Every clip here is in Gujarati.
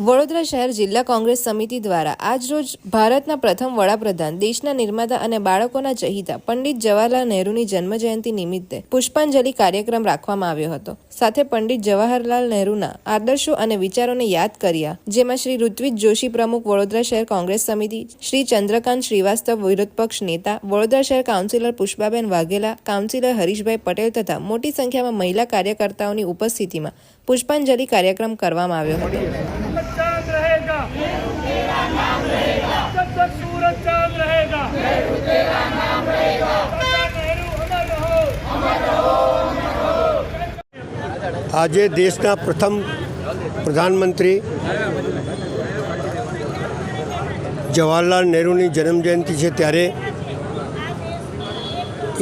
વડોદરા શહેર જિલ્લા કોંગ્રેસ સમિતિ દ્વારા આજરોજ ભારતના પ્રથમ વડાપ્રધાન, દેશના નિર્માતા અને બાળકોના ચહિતા, પંડિત જવાહરલાલ નહેરુની જન્મજયંતિ નિમિત્તે પુષ્પાંજલિ કાર્યક્રમ રાખવામાં આવ્યો હતો. સાથે પંડિત જવાહરલાલ નહેરુના આદર્શો અને વિચારોને યાદ કર્યા, જેમાં શ્રી ઋત્વિજ જોશી પ્રમુખ, વડોદરા શહેર કોંગ્રેસ સમિતિ, શ્રી ચંદ્રકાંત શ્રીવાસ્તવ વિરોધ પક્ષ નેતા, વડોદરા શહેર કાઉન્સિલર પુષ્પાબેન વાઘેલા, કાઉન્સિલર હરીશભાઈ પટેલ તથા મોટી સંખ્યામાં મહિલા કાર્યકર્તાઓની ઉપસ્થિતિમાં પુષ્પાંજલિ કાર્યક્રમ કરવામાં આવ્યો હતો. આજે દેશના પ્રથમ પ્રધાનમંત્રી જવાહરલાલ નહેરુની જન્મજયંતિ છે ત્યારે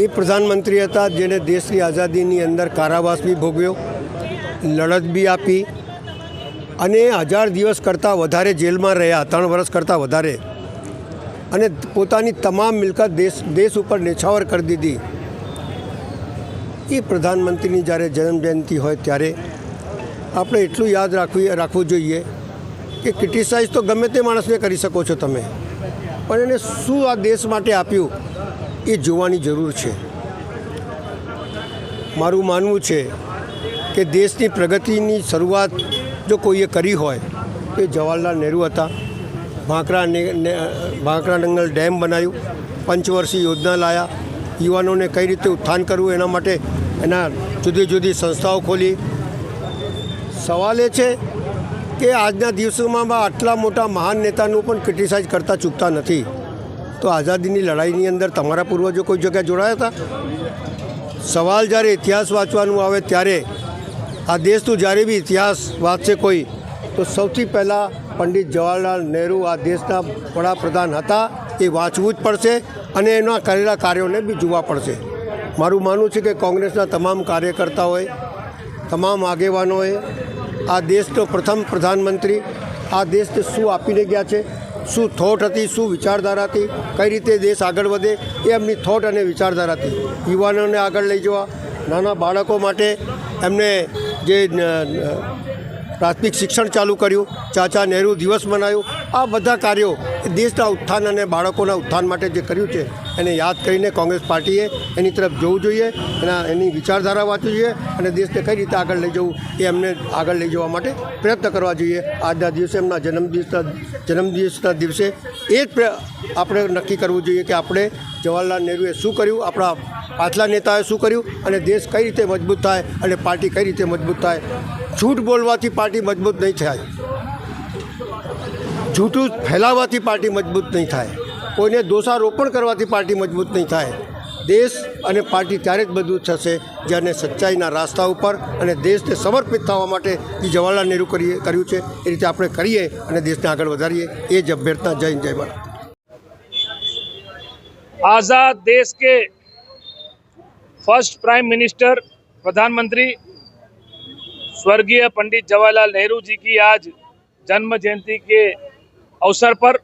એ પ્રધાનમંત્રી હતા જેણે દેશની આઝાદીની અંદર કારાવાસ બી ભોગવ્યો, લડત બી આપી અને હજાર દિવસ કરતાં વધારે જેલમાં રહ્યા, ત્રણ વર્ષ કરતાં વધારે. અને પોતાની તમામ મિલકત દેશ દેશ ઉપર નેછાવર કરી દીધી. એ પ્રધાનમંત્રીની જ્યારે જન્મજયંતિ હોય ત્યારે આપણે એટલું યાદ રાખવી, રાખવું જોઈએ કે ક્રિટિસાઇઝ તો ગમે તે માણસને કરી શકો છો તમે. પણ એને શું આ દેશ માટે આપ્યું એ જોવાની જરૂર છે. મારું માનવું છે કે દેશની પ્રગતિની શરૂઆત જો કોઈએ કરી હોય, તો એ જવાહરલાલ નહેરુ હતા. ભાંકરા ભાંકરા નંગલ ડેમ બનાવ્યું પંચવર્ષીય યોજના લાયા. યુવાનોને કઈ રીતે ઉત્થાન કરવું એના માટે એના જુદી જુદી સંસ્થાઓ ખોલી. સવાલ એ છે કે આજના દિવસોમાં આટલા મોટા મહાન નેતાનું પણ ક્રિટિસાઇઝ કરતા ચૂકતા નથી. તો આઝાદીની લડાઈની અંદર તમારા પૂર્વજો કોઈ જગ્યાએ જોડાયા હતા? સવાલ જ્યારે ઇતિહાસ વાંચવાનું આવે ત્યારે, આ દેશનું જ્યારે બી ઇતિહાસ વાંચશે કોઈ, તો સૌથી પહેલાં પંડિત જવાહરલાલ નહેરુ આ દેશના વડાપ્રધાન હતા. એ વાંચવું જ પડશે અને એના કરેલા કાર્યોને બી જોવા પડશે. મારું માનવું છે કે કોંગ્રેસના તમામ કાર્યકર્તાઓએ તમામ આગેવાનોએ આ દેશનો પ્રથમ પ્રધાનમંત્રી, આ દેશને શું આપીને ગયા છે, શું થોટ હતી, શું વિચારધારા હતી, કઈ રીતે દેશ આગળ વધે, એ એમની થોટ અને વિચારધારા હતી. યુવાનોને આગળ લઈ જવા, નાના બાળકો માટે એમને જે પ્રાથમિક શિક્ષણ ચાલુ કર્યું. ચાચા નહેરુ દિવસ મનાવ્યો આ બધા કાર્યો દેશના ઉત્થાન અને બાળકોના ઉત્થાન માટે જે કર્યું છે, એને યાદ કરીને કોંગ્રેસ પાર્ટીએ એની તરફ જોવું જોઈએ, એના, એની વિચારધારા વાંચવી જોઈએ અને દેશને કઈ રીતે આગળ લઈ જવું એ એમને આગળ લઈ જવા માટે પ્રયત્ન કરવા જોઈએ. આજના દિવસે એમના જન્મદિવસના જન્મદિવસના દિવસે એ જ આપણે નક્કી કરવું જોઈએ કે આપણે જવાહરલાલ નહેરુએ શું કર્યું, આપણા પાછલા નેતાએ શું કર્યું અને દેશ કઈ રીતે મજબૂત થાય અને પાર્ટી કઈ રીતે મજબૂત થાય. જૂઠ બોલવાથી પાર્ટી મજબૂત નહીં થાય. જૂઠું ફેલાવવાથી પાર્ટી મજબૂત નહીં થાય. કોઈને દોષારોપણ કરવાથી પાર્ટી મજબૂત નહીં થાય. દેશ અને પાર્ટી ત્યારે જ બધું થશે જ્યારે સચ્ચાઈના રાસ્તા ઉપર અને દેશને સમર્પિત થવા માટે એ જવાહરલાલ નહેરુ કરીએ, કર્યું છે. એ રીતે આપણે કરીએ અને દેશને આગળ વધારીએ. એ જ અભ્યર્થના. જય જય ભારત. આઝાદ દેશ કે ફર્સ્ટ પ્રાઇમ મિનિસ્ટર પ્રધાનમંત્રી स्वर्गीय पंडित जवाहरलाल नेहरू जी की आज जन्म जयंती के अवसर पर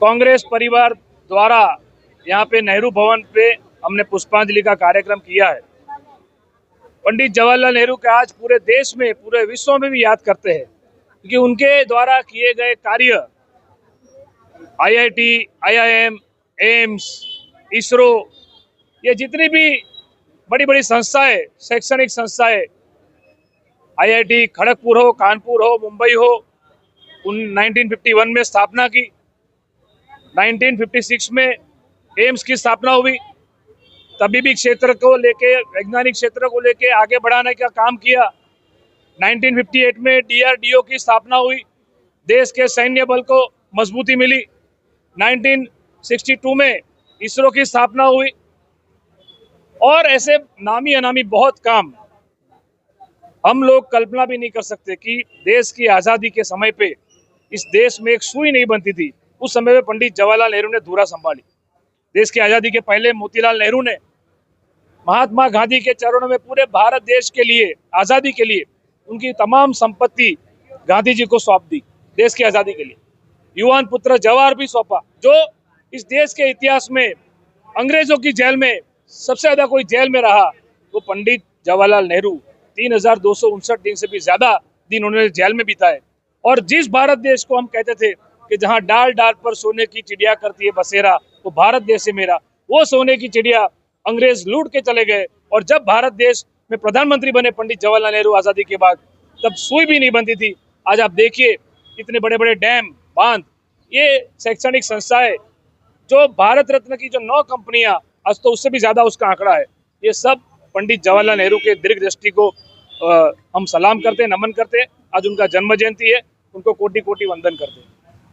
कांग्रेस परिवार द्वारा यहाँ पे नेहरू भवन पे हमने पुष्पांजलि का कार्यक्रम किया है। पंडित जवाहरलाल नेहरू के आज पूरे देश में पूरे विश्व में भी याद करते हैं क्योंकि उनके द्वारा किए गए कार्य आईआईटी, आईआईएम, एम्स इसरो ये जितनी भी बड़ी बड़ी संस्थाएँ, शैक्षणिक संस्थाएँ आईआईटी खड़गपुर हो, कानपुर हो, मुंबई हो, उन 1951 में स्थापना की 1956 में एम्स की स्थापना हुई। तबीबी क्षेत्र को लेके, वैज्ञानिक क्षेत्र को लेके आगे बढ़ाने का काम किया। 1958 में डीआरडीओ की स्थापना हुई। देश के सैन्य बल को मजबूती मिली। 1962 में इसरो की स्थापना हुई। और ऐसे नामी अनामी बहुत काम हम लोग कल्पना भी नहीं कर सकते कि देश की आज़ादी के समय पे इस देश में एक सुई नहीं बनती थी। उस समय में पंडित जवाहरलाल नेहरू ने धूरा संभाली। देश की आज़ादी के पहले मोतीलाल नेहरू ने महात्मा गांधी के चरणों में पूरे भारत देश के लिए, आज़ादी के लिए उनकी तमाम संपत्ति गांधी जी को सौंप दी, देश की आज़ादी के लिए। युवान पुत्र जवाहर भी सौंपा, जो इस देश के इतिहास में अंग्रेज़ों की जेल में सबसे ज़्यादा कोई जेल में रहा वो पंडित जवाहरलाल नेहरू। तीन हज़ार दो सौ उनसठ दिन से भी ज़्यादा दिन उन्होंने जेल में बिताए। और जिस भारत देश को हम कहते थे कि जहाँ डाल डाल पर सोने की चिड़िया करती है बसेरा, वो भारत देश है मेरा। वो सोने की चिड़िया अंग्रेज़ लूट के चले गए। और जब भारत देश में प्रधानमंत्री बने पंडित जवाहरलाल नेहरू आज़ादी के बाद, तब सुई भी नहीं बनती थी। आज आप देखिए इतने बड़े बड़े डैम, बाँध, ये शैक्षणिक संस्थाएँ, जो भारत रत्न की जो नौ कंपनियाँ आज तो उससे भी ज़्यादा उसका आंकड़ा है। ये सब पंडित जवाहरलाल नेहरू के दीर्घ दृष्टि को आ, हम सलाम करते हैं नमन करते हैं। आज उनका जन्म जयंती है उनको कोटि कोटि वंदन करते हैं।